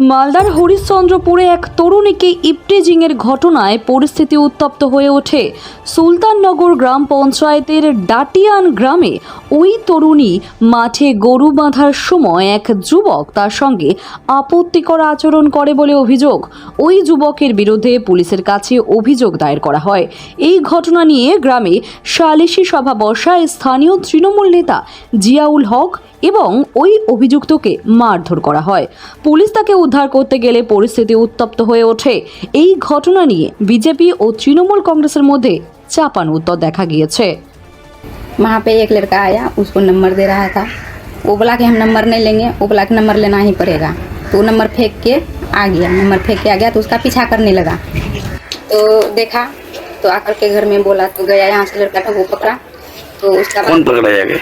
মালদার হরিশ্চন্দ্রপুরে এক তরুণীকে ইপটেজিংয়ের ঘটনায় পরিস্থিতি উত্তপ্ত হয়ে ওঠে। সুলতাননগর গ্রাম পঞ্চায়েতের ডাটিয়ান গ্রামে ওই তরুণী মাঠে গরু বাঁধার সময় এক যুবক তার সঙ্গে আপত্তিকর আচরণ করে বলে অভিযোগ। ওই যুবকের বিরুদ্ধে পুলিশের কাছে অভিযোগ দায়ের করা হয়। এই ঘটনা নিয়ে গ্রামে সালিশি সভা বসায় স্থানীয় তৃণমূল নেতা জিয়াউল হক এবং ওই অভিযুক্তকে মারধর করা হয় পুলিশ তাকে উদ্ধার করতে গেলে পরিস্থিতি উত্তপ্ত হয়ে ওঠে এই ঘটনা নিয়ে বিজেপি ও তৃণমূল কংগ্রেসের মধ্যে চাপান উত্তর দেখা গিয়েছে वहाँ पे एक लड़का आया उसको नंबर दे रहा था वो बोला कि हम नंबर नहीं लेंगे वो बोला कि नंबर लेना ही पड़ेगा तो वो नंबर फेंक के आ गया नंबर फेंक के आ गया तो उसका पीछा करने लगा तो देखा तो आकर के घर में बोला तो गया यहाँ से लड़का था वो पकड़ा तो उसका कौन बाद पकड़ा जाके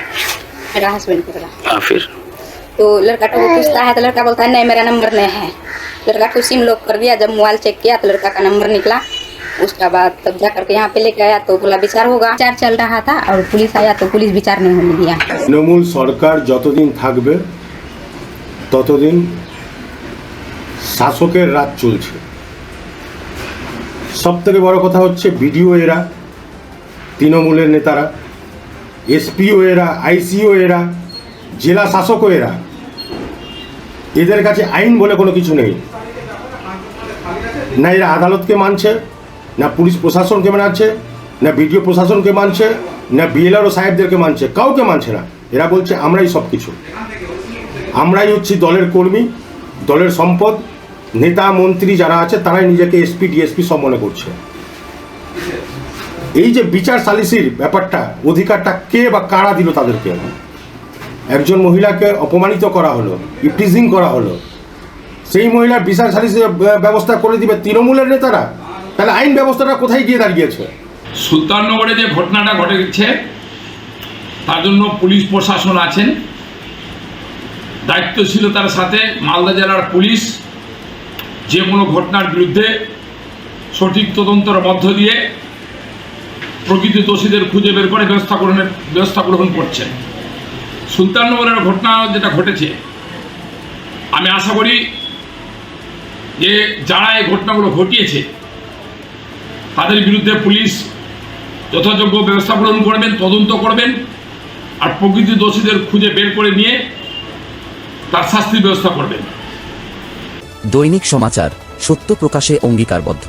मेरा हस्बैंड पकड़ा हाँ फिर तो लड़का को पूछता है तो लड़का बोलता है नहीं मेरा नंबर नहीं है लड़का को सिम लॉक कर दिया जब मोबाइल चेक किया तो लड़का का नंबर निकला उसका बाद तब जा करके यहाँ पे लेके आया तो बोला विचार होगा विचार चल रहा था और पुलिस आया तो पुलिस विचार नहीं होने दिया তৃণমূল সরকার যতদিন থাকবে ততদিন শাসকের রাত চলছে সব থেকে বড় কথা হচ্ছে বিডিও এরা তৃণমূলের নেতারা এসপিও এরা, আইসিও এরা, জেলা শাসকও এরা। এদের কাছে আইন বলে কোনো কিছু নেই। না এরা আদালতকে মানছে, না পুলিশ প্রশাসনকে মানছে, না বিডিও প্রশাসনকে মানছে, না বিএলআরও সাহেবদেরকে মানছে, কাউকে মানছে না। এরা বলছে, আমরাই সব কিছু আমরাই হচ্ছি দলের কর্মী, দলের সম্পদ, নেতা, মন্ত্রী যারা আছে, তারাই নিজেকে এসপি, ডিএসপি সব মনে করছে। এই যে বিচার সালিসির ব্যাপারটা, অধিকারটা কে বা কারা দিল তাদেরকে? একজন মহিলাকে অপমানিত করা হলো ইপ্রিজিং করা হলো, সেই মহিলার বিচার সালিসির ব্যবস্থা করে দিবে তৃণমূলের নেতারা? তাহলে আইন ব্যবস্থাটা কোথায় গিয়ে দাঁড়িয়েছে? সুলতাননগরে যে ঘটনাটা ঘটেছে, তার জন্য পুলিশ প্রশাসন আছেন। দায়িত্বশীলতার সাথে মালদা জেলার পুলিশ যে কোনো ঘটনার বিরুদ্ধে সঠিক তদন্তের মধ্য দিয়ে প্রকৃত দোষীদের খুঁজে বের করে ব্যবস্থা গ্রহণের, ব্যবস্থা গ্রহণ করছেন সুলতাননগরের ঘটনা যেটা ঘটেছে, আমি আশা করি যে যারা এই ঘটনাগুলো ঘটিয়েছে, তাদের বিরুদ্ধে পুলিশ যথাযোগ্য ব্যবস্থা গ্রহণ করবেন, তদন্ত করবেন, আর প্রকৃত দোষীদের খুঁজে বের করে নিয়ে তার শাস্তির ব্যবস্থা করবেন। দৈনিক সমাচার সত্য প্রকাশে অঙ্গীকারবদ্ধ।